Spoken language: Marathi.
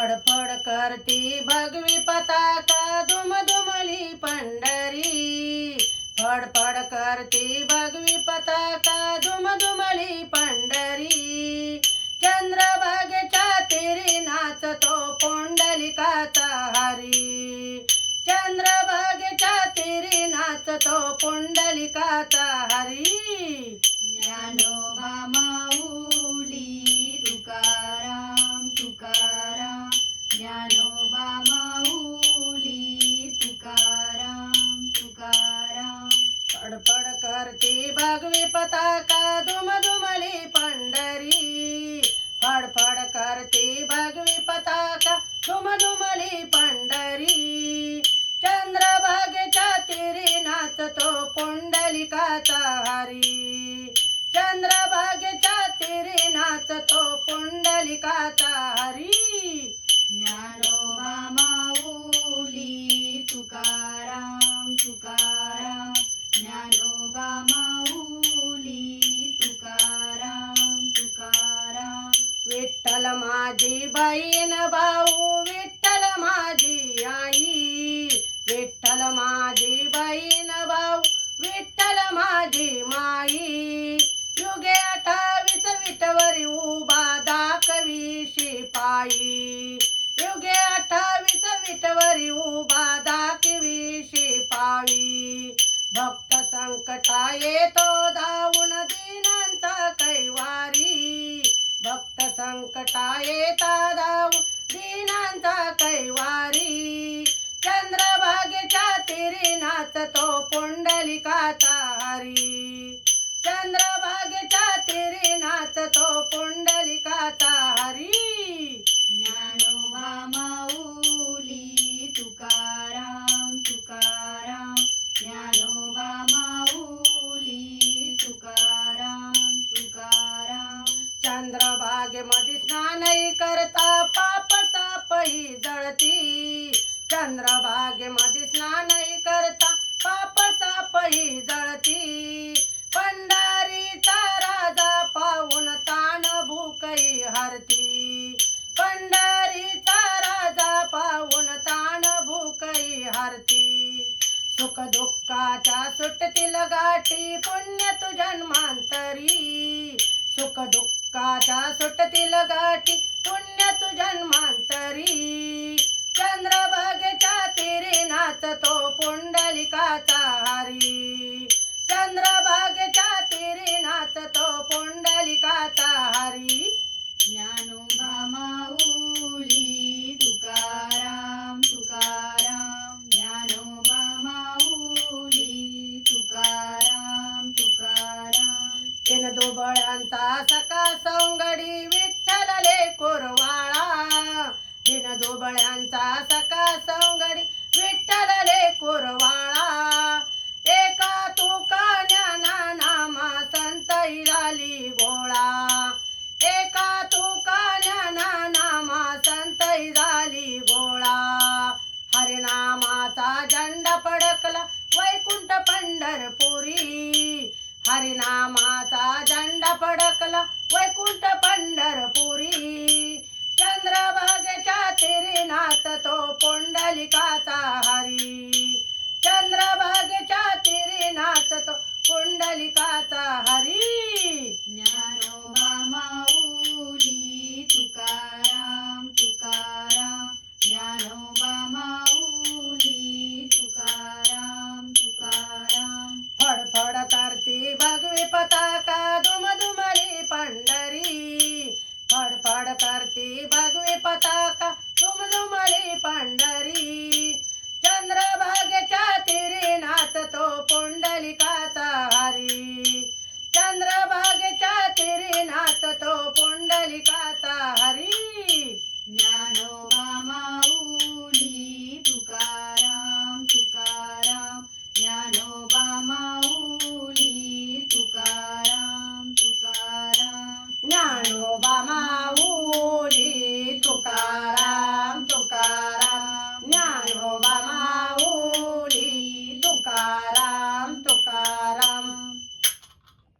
फडफड करती भगवी पताका दुम दुमली पंढरी. फडफड करती भगवी पताका दुम दुमली पंढरी. चंद्रभागेच्या तिरी नाचतो पुंडलिकाचा हरी. चंद्रभागेच्या तिरी नाचतो पुंडलिकाचा हरी. करती भगवी पताका दुम दुमली पंढरी फडफड करती भगवी पताका दुम दुमली पंढरी. चंद्रभागेच्या तिरी नाचतो पुंडलिकाचा हरी चंद्रभागेच्या तिरी नाचतो पुंडलिकाचा हरी ज्ञानोबा माऊली विठ्ठल माझी बहीण भाऊ विठ्ठल माझी आई विठ्ठल माझी बहीण भाऊ पुंडलिकाचा हरी चंद्रभागेच्या तिरी नाचतो पुंडलिकाचा हरी ज्ञानोबा माऊली तुकाराम तुकाराम. ज्ञानोबा माऊली तुकाराम तुकाराम. चंद्रभागेमध्ये स्नानही करता पाप सापही जळती. चंद्रभागेमध्ये स्नानही करता पाप सापही जळती. पंढारी राजा पाहून ताण भूकही हरती. पंढारी राजा पाहून ताण भूकही हरती. सुख दुःखाच्या सुटतील गाठी पुण्य तू जन्मांतरी. सुख दुःखाच्या सुटतील गाठी पुण्य तू जन्मा করো कलिकाता हरी. ज्ञान